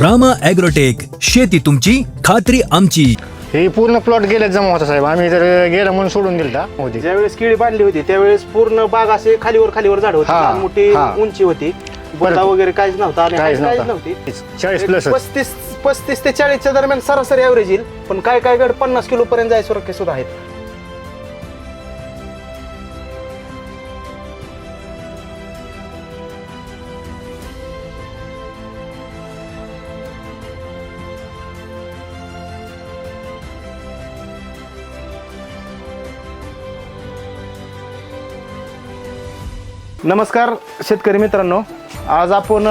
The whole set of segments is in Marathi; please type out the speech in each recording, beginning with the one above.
रामा ॲग्रोटेक शेती तुमची खात्री आमची. हे पूर्ण प्लॉट गेलेत जमा होता साहेब. आम्ही तर गेलं म्हणून सोडून दिलता. होती. ज्यावेळेस केळी बांधली होती त्यावेळेस पूर्ण बाग असे खालीवर खालीवर झाड होती. हा, लहान मोठी हा. उंची होती. बुंदा वगैरे काहीच नव्हता आणि काहीच काहीच नव्हता. नव्हती. चाळीस प्लस पस्तीस पस्तीस ते चाळीसच्या दरम्यान सरासरी ऍव्हरेज येईल. पण काय काय गड पन्नास किलो पर्यंत जायचं सुद्धा आहेत. नमस्कार शेतकरी मित्रांनो. आज आपण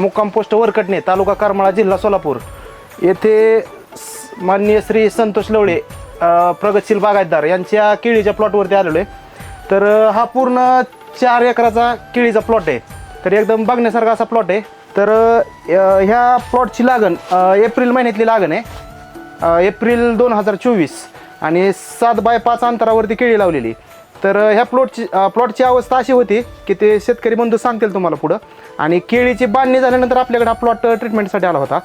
मुक्काम पोस्ट वरकटणे तालुका करमाळा जिल्हा सोलापूर येथे माननीय श्री संतोष लवळे प्रगतशील बागायतदार यांच्या केळीच्या प्लॉटवरती आलेलो आहे. तर हा पूर्ण चार एकराचा केळीचा प्लॉट आहे. तर एकदम बघण्यासारखा असा प्लॉट आहे. तर ह्या प्लॉटची लागण एप्रिल महिन्यातली लागण आहे. एप्रिल दोन हजार चोवीस आणि सात बाय पाच अंतरावरती केळी लावलेली तर ह्या प्लॉटची प्लॉटची अवस्था अशी होती की ते शेतकरी बंधू सांगतील तुम्हाला पुढं. आणि केळीची बांधणी झाल्यानंतर आपल्याकडे हा प्लॉट ट्रीटमेंटसाठी आला होता.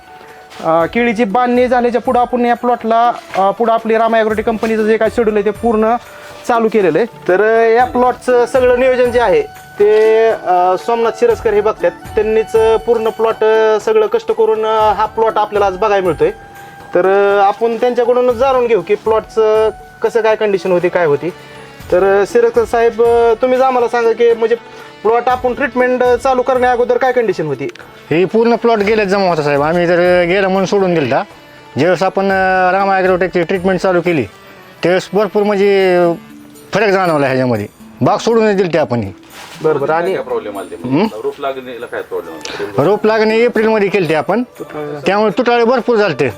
केळीची बांधणी झाल्याच्या पुढं आपण या प्लॉटला पुढं आपली रामा ॲग्रोटेक कंपनीचं जे काय शेड्यूल आहे ते पूर्ण चालू केलेलं आहे. तर या प्लॉटचं सगळं नियोजन जे आहे ते सोमनाथ शिरस्कर हे बघतात. त्यांनीच पूर्ण प्लॉट सगळं कष्ट करून हा प्लॉट आपल्याला आज बघायला मिळतोय. तर आपण त्यांच्याकडूनच जाणून घेऊ की प्लॉटचं कसं काय कंडिशन होती काय होती. तर अ, सिरस्कर साहेब अ, तुम्हीच आम्हाला सांगा की म्हणजे प्लॉट आपण ट्रीटमेंट चालू करण्या अगोदर काय कंडिशन होती? हे पूर्ण प्लॉट गेलेत जमा होता साहेब. आम्ही तर गेलं म्हणून सोडून दिलता ज्यावेळेस आपण रामा ॲग्रोटेकची ट्रीटमेंट चालू केली त्यावेळेस भरपूर म्हणजे फरक जाणवला ह्याच्यामध्ये. बाग सोडूनच दिली आपण ही. बरोबर. आणि प्रॉब्लेम आले ते रोप लागणीला काय प्रॉब्लेम आला रोप लागणे एप्रिलमध्ये केली ते आपण. त्यामुळे तुटाळे भरपूर झालते.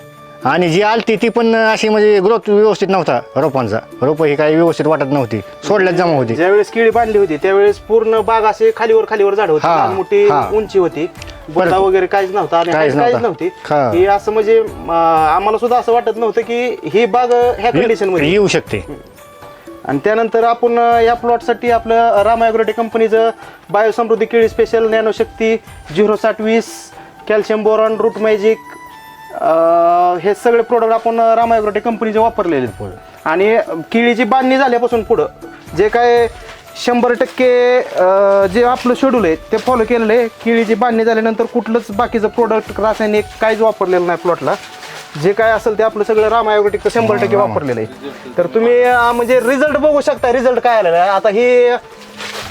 आणि जी आलती ती पण अशी म्हणजे ग्रोथ व्यवस्थित नव्हता रोपांचा. रोप ही काही व्यवस्थित वाटत नव्हती. सोडल्यात जमा होती. ज्यावेळेस केळी बांधली होती त्यावेळेस पूर्ण बाग असे खालीवर खालीवर झाड होती. हा, लहान मोठी हा. उंची होती. बुंदा वगैरे काहीच नव्हता आणि काहीच काहीच नव्हता. नव्हती. हा. ही असं म्हणजे अं, आम्हाला सुद्धा असं वाटत नव्हतं की ही बाग ह्या कंडिशनमध्ये येऊ शकते. आणि त्यानंतर आपण अ, या प्लॉटसाठी आपलं राम ॲग्रोटेक कंपनीचं बायोसमृद्धी केळी स्पेशल नॅनोशक्ती झिरो साठ वीस कॅल्शियम बोरॉन रूट मॅजिक हे सगळे प्रोडक्ट आपण राम ॲग्रोटेक कंपनीचे वापरलेले. आहेत आणि केळीची बांधणी झाल्यापासून पुढं जे काय शंभर टक्के अ, जे आपलं शेड्यूल आहे ते फॉलो केलेलं आहे. केळीची बांधणी झाल्यानंतर कुठलंच बाकीचं प्रोडक्ट रासायनिक काहीच वापरलेलं नाही प्लॉटला जे काय असेल ते आपलं सगळं राम आयोटिकचं शंभर टक्के वापरलेलं आहे. तर तुम्ही अं, म्हणजे रिझल्ट बघू शकता. रिझल्ट काय आलेला आहे? आता ही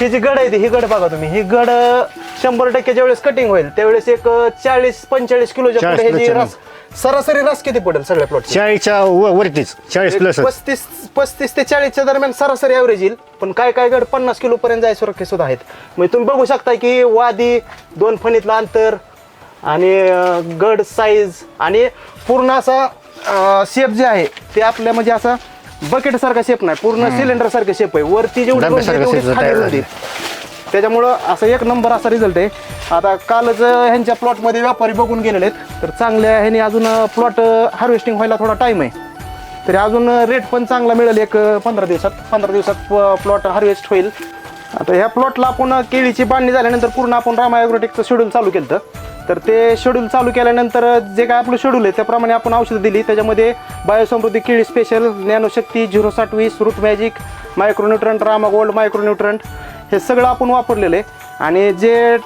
ही जी गड आहे ती ही गड बघा तुम्ही. ही गड अं, शंभर टक्के ज्यावेळेस कटिंग होईल त्यावेळेस एक अं, चाळीस पंचेचाळीस किलोच्या 40 पुढे ह्याची किलोच्या रस सरासरी रस किती पडेल सगळ्या प्लॉट चाळीसच्या व- वरतीच चाळीस प्लस पस्तीस पस्तीस ते चाळीसच्या दरम्यान सरासरी ॲव्हरेज येईल. पण काय काय गड पन्नास किलो पर्यंत जायचं रक्के सुद्धा आहेत. म्हणजे तुम्ही बघू शकता की वादी दोन फणीतलं अंतर आणि अं, गड साईज आणि पूर्ण असा शेप जे आहे ते आपल्या म्हणजे असा बकेट सारखा शेप नाही. पूर्ण सिलेंडर सारखं शेप आहे. वरती जेवढी रुंदी आहे, डब्यासारखं तेवढीच shape खाली तयार रुंदी. त्याच्यामुळं असं एक नंबर असा रिझल्ट आहे. आता कालच ह्यांच्या प्लॉटमध्ये व्यापारी बघून गेलेले आहेत. तर चांगल्या ह्याने अजून प्लॉट हार्वेस्टिंग व्हायला थोडा टाईम आहे. तरी अजून रेट पण चांगला मिळेल एक पंधरा दिवसात. पंधरा दिवसात प्लॉट हार्वेस्ट होईल. आता ह्या प्लॉटला आपण केळीची बांधणी झाल्यानंतर पूर्ण आपण रामा शेड्यूल चालू केलं तर ते शेड्यूल चालू केल्यानंतर जे काय आपलं शेड्यूल आहे त्याप्रमाणे आपण औषधं दिली. त्याच्यामध्ये बायोसमृद्धी केळी स्पेशल ज्ञानोशक्ती झिरो साठ वीस root magic micronutrient Rama gold micronutrient हे सगळं आपण वापरलेलं आहे. आणि जे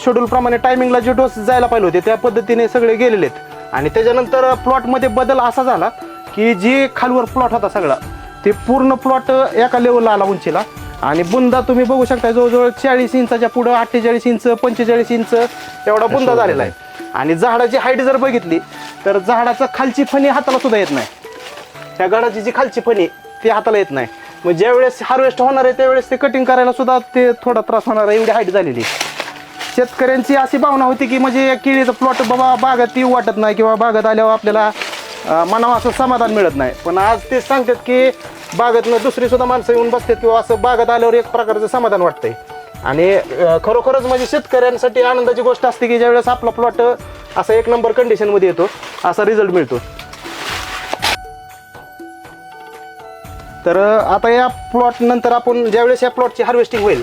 शेड्यूलप्रमाणे टायमिंगला जे डोस जायला पाहिजे होते त्या पद्धतीने सगळे गेलेले आहेत. आणि त्याच्यानंतर प्लॉटमध्ये बदल असा झाला की जी खालवर प्लॉट होता सगळा ते पूर्ण प्लॉट एका लेवलला आला उंचीला. आणि बुंदा तुम्ही बघू शकता जवळजवळ चाळीस इंचाच्या पुढं अठ्ठेचाळीस इंच पंचेचाळीस इंच एवढा बुंदा झालेला आहे. आणि झाडाची हाईट जर बघितली तर झाडाचा खालची फणी हाताला सुद्धा येत नाही. त्या गडाची जी खालची फणी ती हाताला येत नाही. मग ज्यावेळेस हार्वेस्ट होणार आहे त्यावेळेस ते कटिंग करायला सुद्धा ते थोडा त्रास होणार आहे एवढी हाईट झालेली शेतकऱ्यांची अशी भावना होती की म्हणजे या केळीचं प्लॉट बाबा बागात येऊ वाटत नाही किंवा बागात आल्यावर आपल्याला मनावर असं समाधान मिळत नाही. पण आज ते सांगतात की बागातनं दुसरी सुद्धा माणसं येऊन बसतात किंवा असं बागात आल्यावर एक प्रकारचं समाधान वाटतंय. आणि खरोखरच म्हणजे शेतकऱ्यांसाठी आनंदाची गोष्ट असते की ज्यावेळेस आपला प्लॉट असा एक नंबर कंडिशनमध्ये येतो असा रिझल्ट मिळतो. तर आता या प्लॉट नंतर आपण ज्यावेळेस या प्लॉटची हार्वेस्टिंग होईल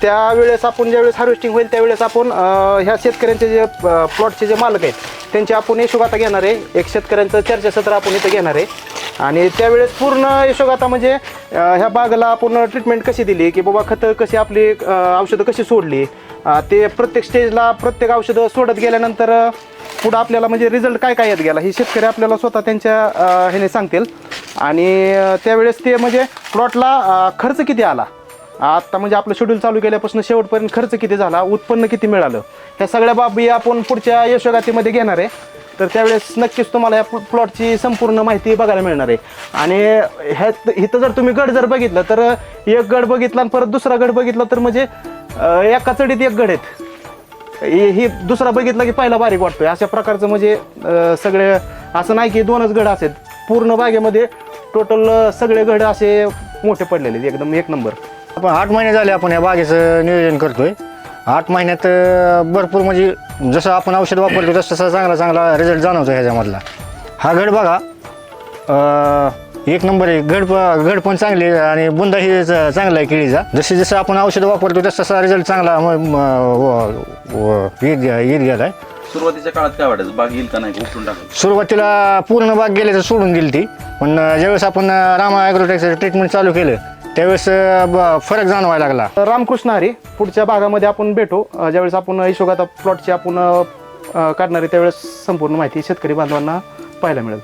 त्यावेळेस आपण ज्यावेळेस हार्वेस्टिंग होईल त्यावेळेस आपण ह्या शेतकऱ्यांचे जे प्लॉटचे जे मालक आहेत त्यांचे आपण यशोगाथा घेणार आहे. एक शेतकऱ्यांचं चर्चासत्र आपण इथं घेणार आहे. आणि त्यावेळेस पूर्ण यशोगाथा म्हणजे ह्या बागेला आपण ट्रीटमेंट कशी दिली की बाबा खतं कशी आपली औषधं कशी सोडली ते प्रत्येक स्टेजला प्रत्येक औषधं सोडत गेल्यानंतर पुढं आपल्याला म्हणजे रिझल्ट काय काय येत गेला हे शेतकरी आपल्याला स्वतः त्यांच्या ह्याने सांगतील. आणि त्यावेळेस ते म्हणजे प्लॉटला खर्च किती आला? आता म्हणजे आपलं शेड्यूल चालू केल्यापासून शेवटपर्यंत खर्च किती झाला? उत्पन्न किती मिळालं? ह्या सगळ्या बाबी आपण पुढच्या यशोगातीमध्ये घेणार आहे. तर त्यावेळेस नक्कीच तुम्हाला या प्लॉटची संपूर्ण माहिती बघायला मिळणार आहे. आणि ह्यात इथं जर तुम्ही गड जर बघितलं तर एक गड बघितला आणि परत दुसरा गड बघितला तर म्हणजे एका चढीत एक गड आहेत. ही दुसरा बघितला की पहिला बारीक वाटतोय. अशा प्रकारचं म्हणजे सगळे असं नाही की दोनच गड असेल. पूर्ण बागेमध्ये टोटल सगळे गड असे मोठे पडलेले आहेत, एकदम एक नंबर. आपण आठ महिने झाले आपण या बागेचं नियोजन करतोय. आठ महिन्यात अं, भरपूर म्हणजे जसं आपण औषध वापरतो तसं तसा चांगला चांगला रिझल्ट जाणवतो ह्याच्यामधला. हा घड बघा. अं, एक नंबर आहे. घड प- घड पण चांगली आहे आणि बुंदाही च- चांगला आहे केळीचा. जसे जसं आपण औषध वापरतो तसं तसा रिझल्ट चांगला म- म- व- व- येत गे- येत गेला आहे. सुरुवातीच्या काळात काय वाटायचं? बाग येईल का नाही? उपटून टाकायचं सुरुवातीला पूर्ण बाग गेले तर सोडून दिली ती. पण ज्यावेळेस आपण रामा ॲग्रोटेकचं ट्रीटमेंट चालू केलं त्यावेळेस ब- फरक जाणवायला लागला. रामकृष्ण हरी पुढच्या भागामध्ये आपण भेटू. अं, ज्यावेळेस आपण यशोगाथा प्लॉटची आपण अं, काढणार आहे त्यावेळेस संपूर्ण माहिती शेतकरी बांधवांना पाहायला मिळेल.